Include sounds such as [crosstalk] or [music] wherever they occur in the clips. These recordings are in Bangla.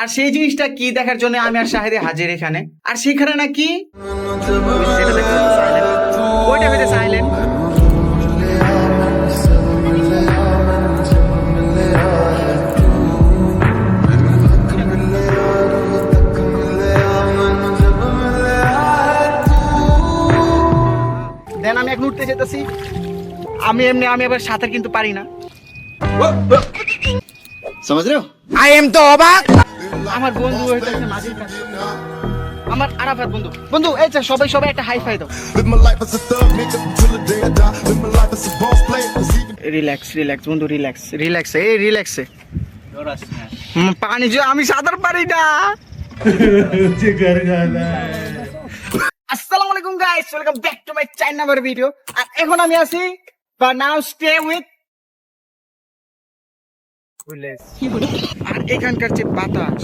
আর সেই জিনিসটা কি দেখার জন্য আমি আর শাহেদে হাজির এখানে? আর সেখানে নাকি দেন আমি এখন উঠতে যেতেছি। আমি এমনি আমি আবার সাঁতার কিন্তু পারি না। সমাজ আই এম তো অবাক আমার বন্ধু হইতেছে মাঝির কাছে আমার আরাফাত বন্ধু। বন্ধু এই যে সবাই সবাই একটা হাই ফাই দাও। রিল্যাক্স রিল্যাক্স বন্ধু রিল্যাক্স রিল্যাক্স এই রিল্যাক্সে পানি যে আমি সাঁতার পারি না। আসসালামু আলাইকুম guys welcome back to my China number video আর এখন আমি আছি বা নাও স্টে উইথ আর এখানকার যে বাতাস।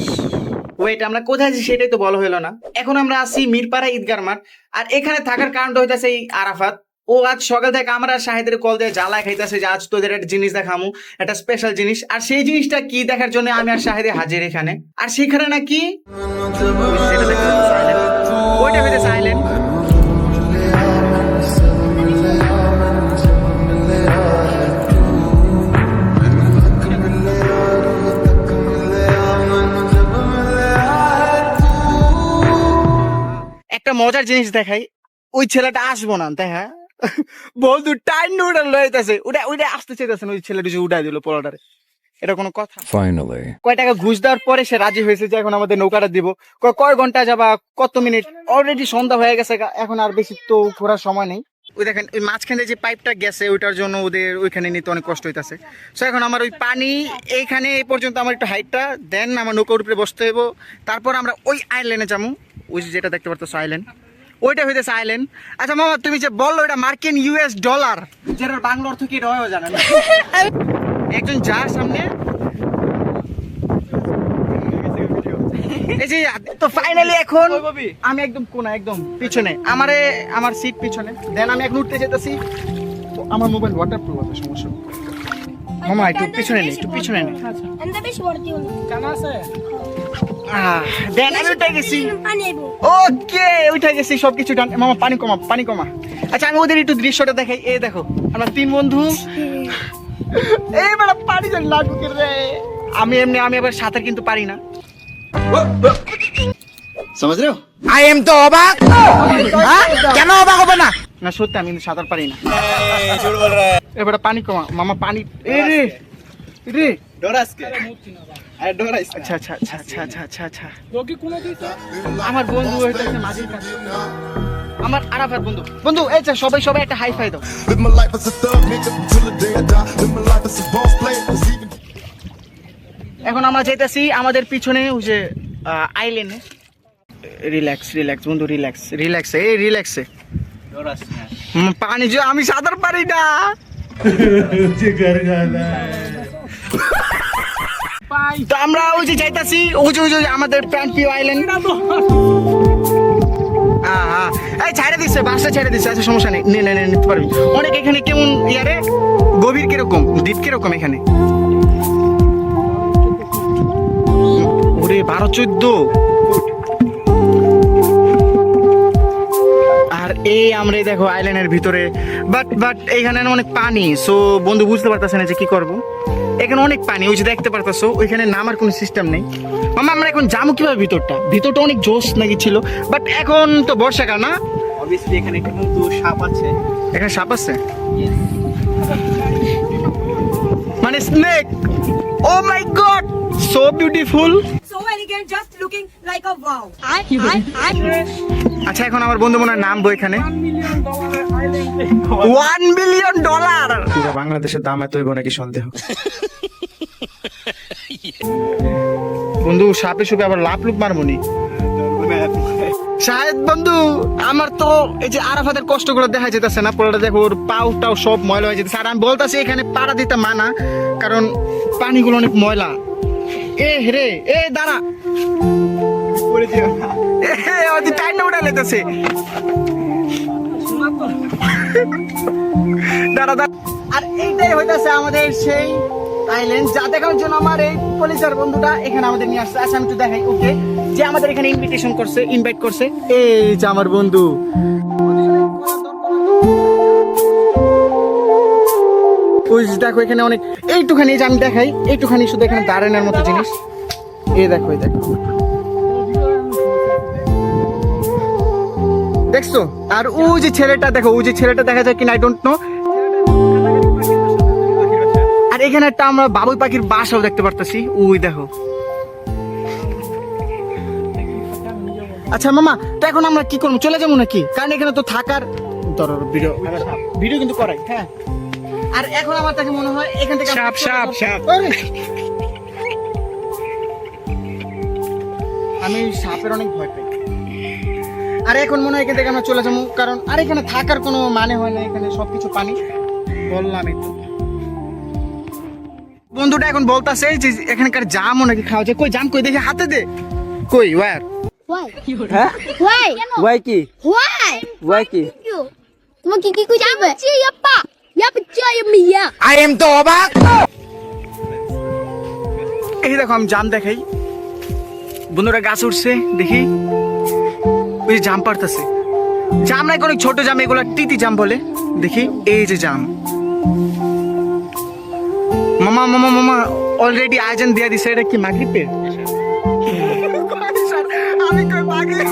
ওয়েট আমরা কোথায় আছি সেটাই তো বলা হলো না। এখন আমরা আছি মিরপাড়া ঈদগার মাঠ। আর এখানে থাকার কারণটা হইতাছে এই আরাফাত। ও আজ সকাল থেকে আমরা শাহেদের কল দিয়ে জ্বালা খাইতেছে যে আজ তোদের একটা জিনিস দেখামু একটা স্পেশাল জিনিস। আর সেই জিনিসটা কি দেখার জন্য আমি আর শাহেদে হাজির এখানে? আর সেখানে নাকি? ওইটা হইতে সাইলেন্ট একটা মজার জিনিস দেখাই। ওই ছেলেটা আসব না দেখা বন্ধু টাইম উড়াল লইতেছে ওটা ওইটা আসতে চাইতেছে না ওই ছেলেটা যে উঠাই দিল পোলাটারে। এটা কোনো কথা? Finally. কয় টাকা ঘুষ দেওয়ার পরে সে রাজি হয়েছে যে এখন আমাদের নৌকাটা দিব। কয় ঘণ্টা যাবা? কত মিনিট? অলরেডি সন্ধ্যা হয়ে গেছে এখন আর বেশি তো ঘোরার সময় নেই। ওই দেখেন ওই মাঝখানে যে পাইপটা গেছে ওইটার জন্য ওদের ওইখানে নিতে অনেক কষ্ট হইতাছে। সো এখন আমার ওই পানি এইখানে এই পর্যন্ত আমার একটু হাইটটা দেন আমার নৌকার উপরে বসতে হইব। তারপর আমরা ওই আইল্যান্ডে যাব। ওই যে যেটা দেখতে পারতো আইল্যান্ড ওইটা হইতেছে আইল্যান্ড আচ্ছা মামা তুমি যে বলল এটা মার্কিন ইউএস ডলার যেটার বাংলা অর্থ কি রয়েও জানে না? [laughs] একজন যার সামনে এই যে তো ফাইনালি এখন আমি একদম কোনা একদম পিছনে। আমারে আমার সিট পিছনে। দেন আমি এখন উঠতে যেতেছি। তো আমার মোবাইল ওয়াটার প্রুফ আছে সমস্যা মামা একটু পিছনে নেই একটু পিছনে নেই বেশি দেন আমি উঠে গেছি। ওকে উঠে গেছি সবকিছু ডান মামা পানি কমা পানি কমা আচ্ছা আমি ওদের একটু দৃশ্যটা দেখাই। এই দেখো আমার তিন বন্ধু। এই বেলা পানি যেন লাগুকে রে? আমি এমনি আমি এবার সাঁতার কিন্তু পারি না। সমাজ রেও আই এম তো অবাক হ্যাঁ? হ্যাঁ? কেন অবাক হবে না? না সত্যি আমি কিন্তু সাঁতার পারি না। এবারে পানি কমা মামা পানি এ রে। রে। আচ্ছা আচ্ছা আচ্ছা আচ্ছা আচ্ছা আচ্ছা আচ্ছা। আমার বন্ধু হইতেছে মাঝির কাছে। আমার আরাফাত বন্ধু। বন্ধু এই যে সবাই সবাই একটা হাই ফাই দাও। এখন আমরা যেতেছি আমাদের পিছনে ওই যে আইল্যান্ডে রিল্যাক্স রিল্যাক্স বন্ধু রিল্যাক্স রিল্যাক্স এই রিল্যাক্সে পানি যে আমি সাঁতার পারি না। [laughs] তো আমরা ওই যে যাইতাছি, ওই যে ওই যে আমাদের প্যান্ট পিও আইল্যান্ড এই ছেড়ে দিচ্ছে বাসটা ছেড়ে দিচ্ছে আচ্ছা সমস্যা নেই। নে নে নিতে পারবি। অনেক এখানে কেমন ইয়ারে গভীর কীরকম? দ্বীপ কীরকম এখানে? ওরে, বারো চোদ্দ। আর এই আমরা দেখো আইল্যান্ডের ভিতরে। বাট বাট এইখানে অনেক পানি সো বন্ধু বুঝতে পারতেছে না যে কি করব। এখানে অনেক পানি ওই যে দেখতে পারতেছো ওইখানে নামার কোনো সিস্টেম নেই। মামা আমরা এখন যাব কীভাবে ভিতরটা? ভিতরটা অনেক জোশ নাকি ছিল বাট এখন তো বর্ষাকাল না? অবভিয়াসলি এখানে কিন্তু সাপ আছে। এখানে সাপ আছে? মানে snake oh my god so beautiful আচ্ছা এখন আমার বন্ধু মনে নামবো এখানে। ওয়ান বিলিয়ন ডলার পুরো বাংলাদেশের দাম এত হইব নাকি সন্দেহ? বন্ধু সাপে সুপে আবার লাভ লুপ মারবো নি? শাহেদ বন্ধু আমার তো এই যে আরাফাতের কষ্ট করে দেখা যেতেছে না পুরোটা দেখো ওর পাও টাও সব ময়লা হয়ে যেতেছে আর আমি বলতেছি এখানে পাড়া দিতে মানা কারণ পানিগুলো অনেক ময়লা। এ রে এ লেতেছে দাঁড়া। আর এইটাই হইতাছে আমাদের সেই আইল্যান্ড যা দেখানোর জন্য আমার এই পুলিশের বন্ধুটা এখানে আমাদের নিয়ে আসছে। আচ্ছা আমি একটু দেখাই ওকে? যে আমাদের এখানে ইনভিটেশন করছে ইনভাইট করছে। এই যে আমার বন্ধু। ওই দেখো এখানে অনেক এইটুখানি যে আমি দেখাই এইটুখানি শুধু এখানে দাঁড়ানোর মতো জিনিস। এই দেখো এই দেখো। দেখছ? আর ও যে ছেলেটা দেখো ও যে ছেলেটা দেখা যায় কিনা আই ডোন্ট নো এখানে একটা আমরা বাবুই পাখির বাসাও দেখতে পারতেছি। ওই দেখো। আচ্ছা মামা তো এখন আমরা কি করব? চলে যাব নাকি? কারণ এখানে তো থাকার ধরো ভিডিও ভিডিও কিন্তু করাই হ্যাঁ। আর এখন আমার তাকে মনে হয় এখান থেকে সাপ, সাপ, সাপ। আমি সাপের অনেক ভয় পাই। আর এখন মনে হয় এখান থেকে আমরা চলে যাব কারণ আর এখানে থাকার কোনো মানে হয় না এখানে সবকিছু পানি। বললাম একটু। বন্ধুটা এখন বলতাছে যে এখানকার জামও নাকি খাওয়া যায়। কই জাম কই? দেখি হাতে দে। কই ওয়ার? হ্যাঁ? ওয়াই কি? ওয়াই কি? You. কি কি কইতে হবে চামচি ইয়াপ্পা ইয়াপ্পা চাই মিয়া আই এম তো অবাক এই দেখো আমি জাম দেখাই। বন্ধুরা গাছ উঠছে দেখি। ওই জাম পারতেছে। জাম নাই কোনো ছোট জাম এগুলো টিটি জাম বলে। দেখি এই যে জাম। মামা মামা মামা অলরেডি আয়োজন দিয়ে দিছে এটা কি মাগরিবের আমি কই মাগরিব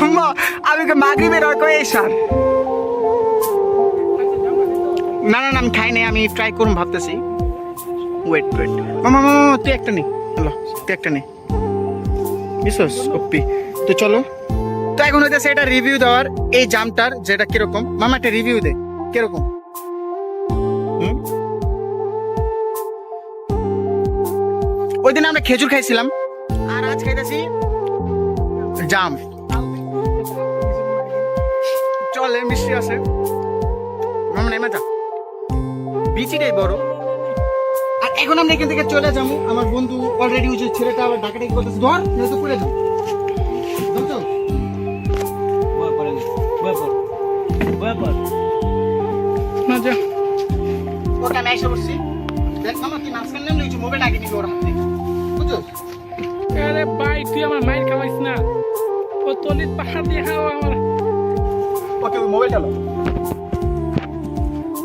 মামা আমি কই মাগরিবের আর কই এই সার? না না আমি খাই নাই আমি ট্রাই করুন ভাবতেছি। ওয়েট ওয়েট মামা মামা মামা, তুই একটা নে হ্যালো তুই একটা নে। বিশ্বস ওপি তো চলো। তো এখন হইতেছে এটা রিভিউ দেওয়ার এই জামটার যেটা কীরকম? মামা একটা রিভিউ দে। কীরকম? ওই দিন আমরা খেজুর খাইছিলাম, আর আজ খাইতেছি জাম। চলে মিষ্টি আছে। মামা নেমে যা বিচিটাই বড়। আর এখন আমরা এখান থেকে চলে যাব। আমার বন্ধু অলরেডি ওই যে ছেলেটা আবার ডাকাডাকি করতেছে। ধর নয়তো পড়ে যাও। ধরছো? না যা। ওকে আমি এসে বসছি। দেখ মামা তুই মাঝখানে নামলে ওই মোবাইল আগে নিবি ওর হাত বুঝছ আরে ভাই তুই আমার মাইর খাওয়াইস না। ও তলিত পাহাড় দিয়ে খাওয়া আমার। ওকে ওই মোবাইলটা লো।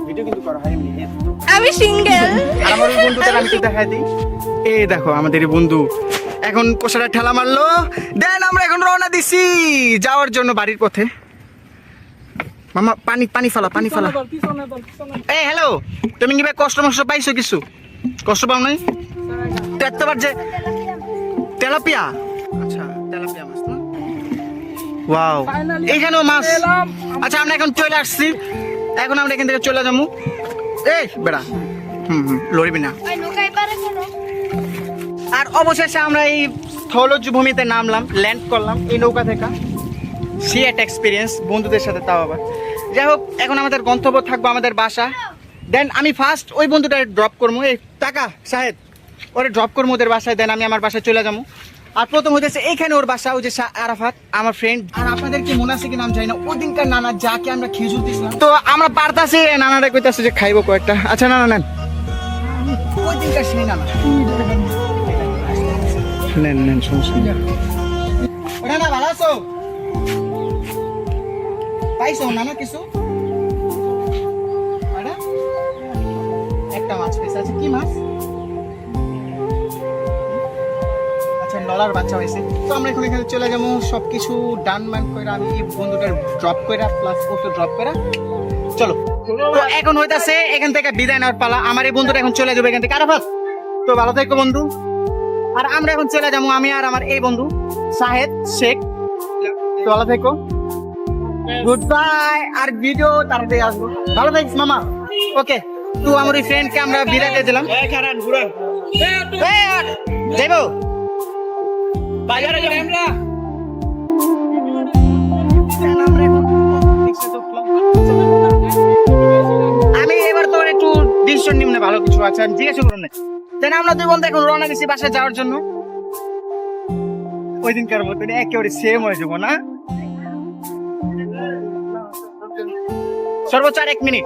ভিডিও কিন্তু করা হয় এমনি আমি সিঙ্গেল। আর আমার ওই আমি একটু দেখাই দিই। এই দেখো আমাদের এই বন্ধু। এখন কোষাটা ঠেলা মারলো। দেন আমরা এখন রওনা দিছি। যাওয়ার জন্য বাড়ির পথে। মামা পানি পানি ফালা পানি ফালা। এই হ্যালো তুমি কি ভাই কষ্ট মষ্ট পাইছো কিছু? কষ্ট পাও নাই? তো এতবার যে তেলাপিয়া। আচ্ছা তেলাপিয়া মাছ না? ওয়াও এইখানেও মাছ। আচ্ছা আমরা এখন চলে আসছি। এখন আমরা এখান থেকে চলে যাব। এই বেড়া। হুম হুম লড়বি না। ওই নৌকায় পারে কেন। আর অবশেষে আমরা এই স্থলজ ভূমিতে নামলাম ল্যান্ড করলাম এই নৌকা থেকে। সি একটা এক্সপিরিয়েন্স বন্ধুদের সাথে তাও আবার। যাই হোক এখন আমাদের গন্তব্য থাকব আমাদের বাসা। দেন আমি ফার্স্ট ওই বন্ধুটা ড্রপ করব। এই টাকা সাহেব ওরে ড্রপ করব ওদের বাসায়। দেন আমি আমার বাসায় চলে যাব। আর প্রথম হইতেছে এখানে ওর বাসা ওই যে আরাফাত আমার ফ্রেন্ড আর আপনাদের কি মনে আছে কি নাম জানি না। ওই দিনকার নানা যাকে আমরা খেজুর দিছিলাম তো আমরা পারতাছি নানারা কইতাছে যে খাইবো কয়েকটা। আচ্ছা নানা নেন। ওই দিনকার সেই নানা। নেন নেন সমস্যা না ভালো আছো? পাইছো না না কিছু? একটা মাছ পেয়েছে। আচ্ছা কি মাছ? আচ্ছা ডলার বাচ্চা তো আমরা চলে যাব। সবকিছু ডান মান করে আমি ড্রপ ড্রপ চলো। এখন হইতাছে এখান থেকে পালা। আমার এই বন্ধুটা এখন চলে যাবে এখান থেকে। আরাফাত তো ভালো থেকো, বন্ধু। আর আমরা এখন চলে যাব আমি আর আমার এই বন্ধু, সাহেদ, শেখ। তো ভালো থেকো। গুড বাই আর ভিডিও তাড়াতাড়ি আসব। ভালো থাকিস মামা। ওকে তো আমার ওই ফ্রেন্ডকে আমরা বিদায় দিয়ে দিলাম। যাইবো। বাজারে যাই আমরা আমি এবার তোর একটু ডিসিশন নিম না ভালো কিছু আছে আমি জিজ্ঞাসা করুন না। তাই আমরা দুই বন্ধু এখন রওনা দিছি বাসায় যাওয়ার জন্য। ওই দিনকার মতন একেবারে সেম হয়ে যাব না? সর্বোচ্চ আর এক মিনিট।